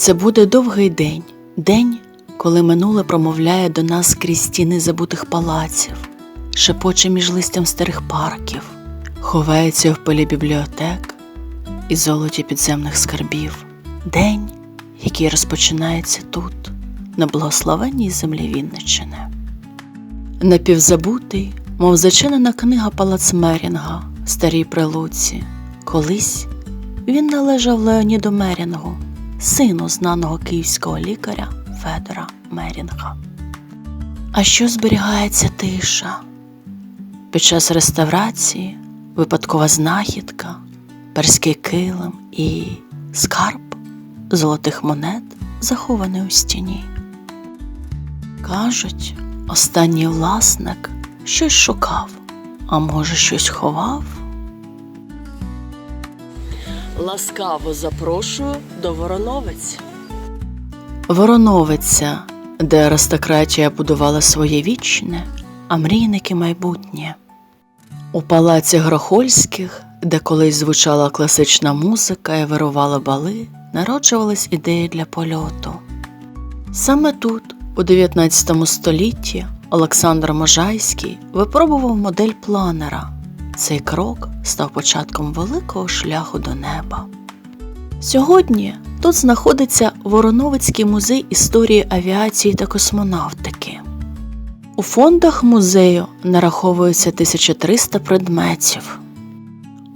Це буде довгий день, день, коли минуле промовляє до нас крізь стіни забутих палаців, шепоче між листям старих парків, ховається в пилі бібліотек і золоті підземних скарбів. День, який розпочинається тут, на благословенній землі Вінниччини. Напівзабутий, мов зачинена книга Палац Мерінга в старій прилуці. Колись він належав Леоніду Мерінгу, сину знаного київського лікаря Федора Мерінга. А що зберігається тиша? Під час реставрації випадкова знахідка, перський килим і скарб золотих монет, захований у стіні. Кажуть, останній власник щось шукав, а може, щось ховав. Ласкаво запрошую до Вороновиць. Вороновиця, де аристократія будувала своє вічне, а мрійники майбутнє. У палаці Грохольських, де колись звучала класична музика і вирували бали, народжувались ідеї для польоту. Саме тут, у 19 столітті, Олександр Можайський випробував модель планера. Цей крок став початком великого шляху до неба. Сьогодні тут знаходиться Вороновицький музей історії авіації та космонавтики. У фондах музею нараховується 1300 предметів.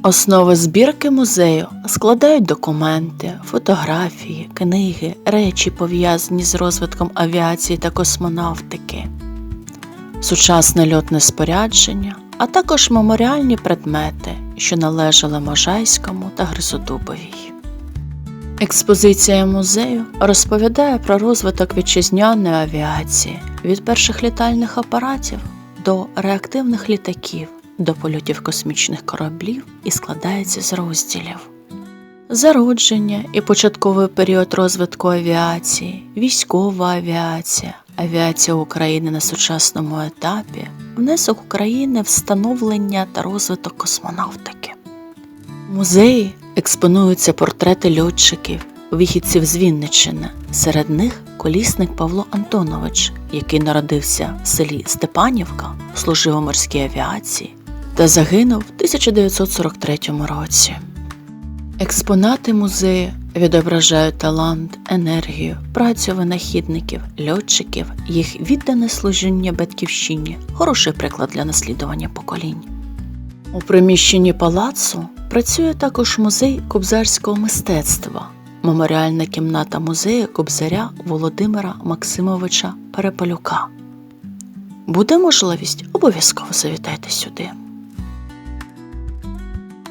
Основи збірки музею складають документи, фотографії, книги, речі, пов'язані з розвитком авіації та космонавтики, сучасне льотне спорядження, а також меморіальні предмети, що належали Можайському та Гризодубовій. Експозиція музею розповідає про розвиток вітчизняної авіації від перших літальних апаратів до реактивних літаків, до польотів космічних кораблів і складається з розділів. Зародження і початковий період розвитку авіації, військова авіація, авіація України на сучасному етапі, внесок України в становлення та розвиток космонавтики. В музеї експонуються портрети льотчиків, вихідців з Вінниччини. Серед них колісник Павло Антонович, який народився в селі Степанівка, служив у морській авіації та загинув в 1943 році. Експонати музею відображають талант, енергію, працю винахідників, льотчиків, їх віддане служіння батьківщині, хороший приклад для наслідування поколінь. У приміщенні палацу працює також музей кобзарського мистецтва, меморіальна кімната музею кобзаря Володимира Максимовича Перепелюка. Буде можливість, обов'язково завітайте сюди.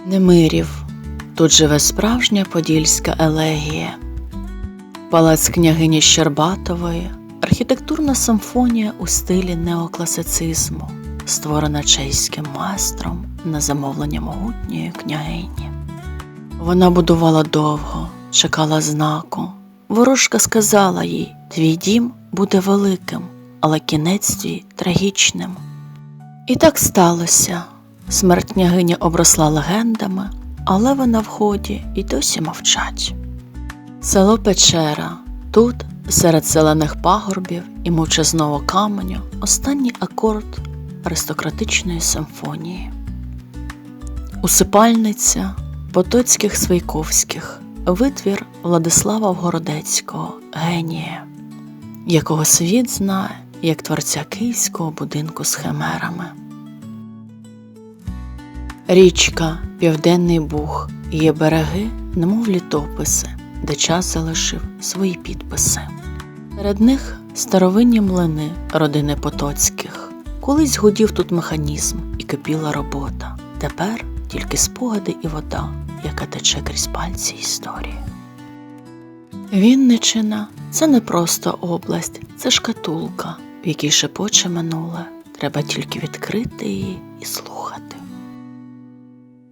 Немирів. Тут живе справжня подільська елегія. Палац княгині Щербатової, архітектурна симфонія у стилі неокласицизму, створена чеським майстром на замовлення могутньої княгині. Вона будувала довго, чекала знаку. Ворожка сказала їй: Твій дім буде великим, але кінець твій трагічним. І так сталося. Смерть княгині обросла легендами, але вона в ході і досі мовчать. Село Печера тут, серед зелених пагорбів і мовчазного каменю, останній акорд аристократичної симфонії. Усипальниця Потоцьких Свейковських, витвір Владислава Вгородецького, генія, якого світ знає як творця київського будинку з химерами. Річка Південний Буг є береги, немов літописи, де час залишив свої підписи. Серед них старовинні млини родини Потоцьких. Колись гудів тут механізм і кипіла робота. Тепер тільки спогади і вода, яка тече крізь пальці історії. Вінничина це не просто область, це шкатулка, в якій шепоче минуле. Треба тільки відкрити її і слухати.